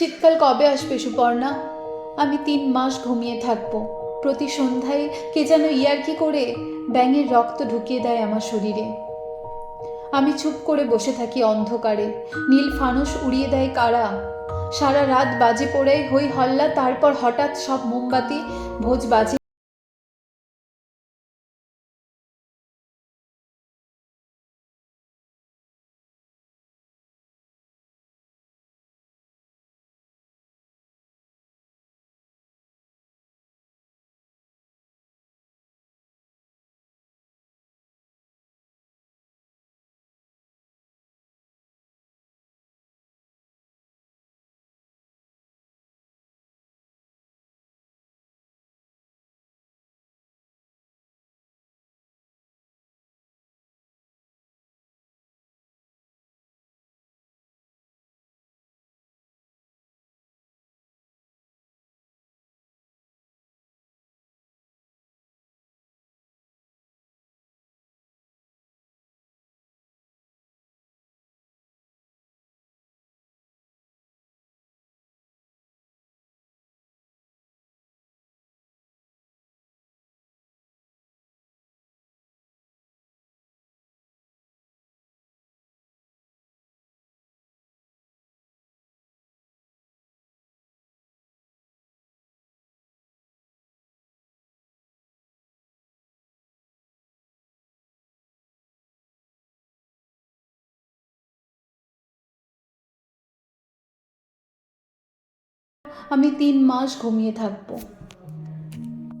শীতকাল কবে আসবে, সুপর্ণা? আমি তিন মাস ঘুমিয়ে থাকব। প্রতি সন্ধ্যায় কে যেন ইয়ার্কি করে ব্যাঙের রক্ত ঢুকিয়ে দেয় আমার শরীরে। আমি চুপ করে বসে থাকি অন্ধকারে। নীল ফানুস উড়িয়ে দেয় কারা? সারা রাত বাজে পড়ে, হই হল্লা, তারপর হঠাৎ সব মোমবাতি, ভোজ বাজে আমি তিন মাস ঘুমিয়ে থাকব।